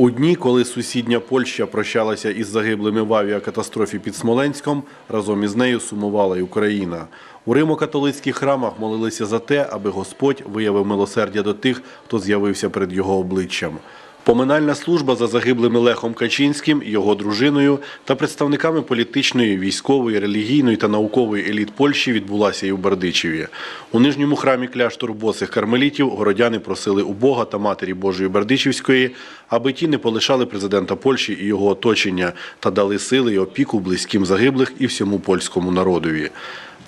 У дні, коли сусідня Польща прощалася із загиблими в авіакатастрофі під Смоленськом, разом із нею сумувала й Україна. У римо-католицьких храмах молилися за те, аби Господь виявив милосердя до тих, хто з'явився перед його обличчям. Поминальна служба за загиблими Лехом Качинським, його дружиною та представниками політичної, військової, релігійної та наукової еліт Польщі відбулася і у Бердичеві. У нижньому храмі кляштору босих кармелітів городяни просили у Бога та Матері Божої Бердичівської, аби ті не полишали президента Польщі і його оточення та дали сили і опіку близьким загиблих і всьому польському народові.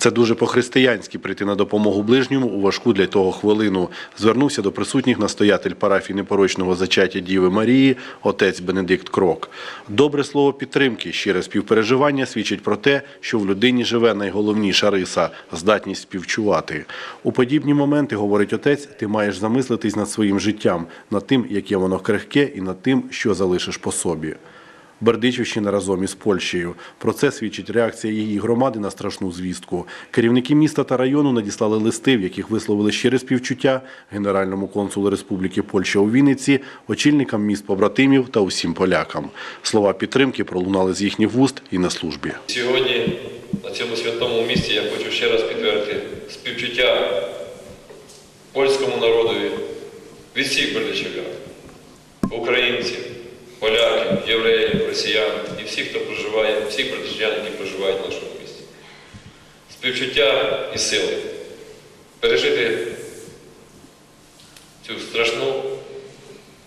Це дуже по-християнськи прийти на допомогу ближньому у важку для того хвилину. Звернувся до присутніх настоятель парафії непорочного зачаття Діви Марії, отець Бенедикт Крок. Добре слово підтримки, щире співпереживання свідчить про те, що в людині живе найголовніша риса здатність співчувати. У подібні моменти, говорить отець, ти маєш замислитись над своїм життям, над тим, яке воно крихке, і над тим, що залишиш по собі. Бердичівщина разом із Польщею. Про це свідчить реакція її громади на страшну звістку. Керівники міста та району надіслали листи, в яких висловили щире співчуття генеральному консулу Республіки Польща у Вінниці, очільникам міст побратимів та усім полякам. Слова підтримки пролунали з їхніх вуст і на службі. Сьогодні на цьому святому місці я хочу ще раз підтвердити співчуття польському народові від всіх бердичівлян, українців, поляків, євреїв, росіян і всіх, хто проживає, всіх бердичівлян, які проживають в нашому місті. Співчуття і сили пережити цю страшну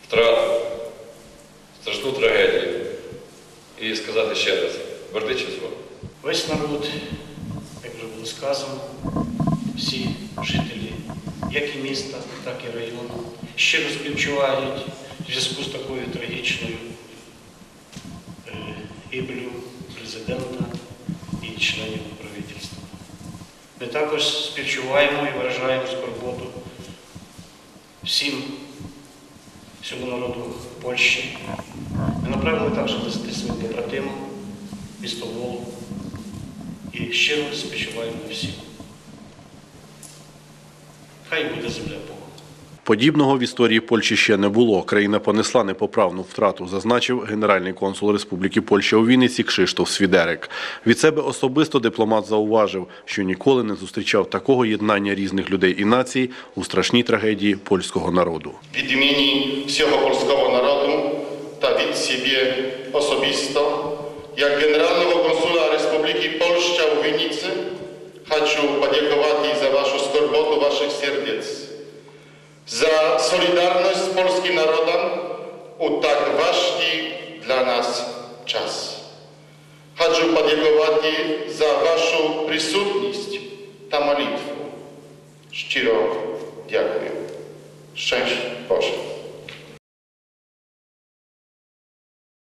втрату, страшну трагедію і сказати ще раз, Бердичів з вами. Весь народ, як вже було сказано, всі жителі, як і міста, так і району, щиро співчувають в зв'язку з такою трагічною е, гибелью президента і членів правительства. Ми також співчуваємо і виражаємо скорботу всім, всьому народу Польщі. Ми направили також листи своїм побратимам, місто Волу, і щиро спочиваємо всім. Хай буде земля Бога. Подібного в історії Польщі ще не було. Країна понесла непоправну втрату, зазначив генеральний консул Республіки Польща у Вінниці Кшиштоф Свідерик. Від себе особисто дипломат зауважив, що ніколи не зустрічав такого єднання різних людей і націй у страшній трагедії польського народу. Від імені всього польського народу та від себе особисто, як Генерального консула Республіки Польща у Вінниці, хочу подякувати за вашу скорботу ваших сердець, за солідарність з польським народом у так важкий для нас час. Хочу подякувати за вашу присутність та молитву. Щиро дякую. Szczęść Boże.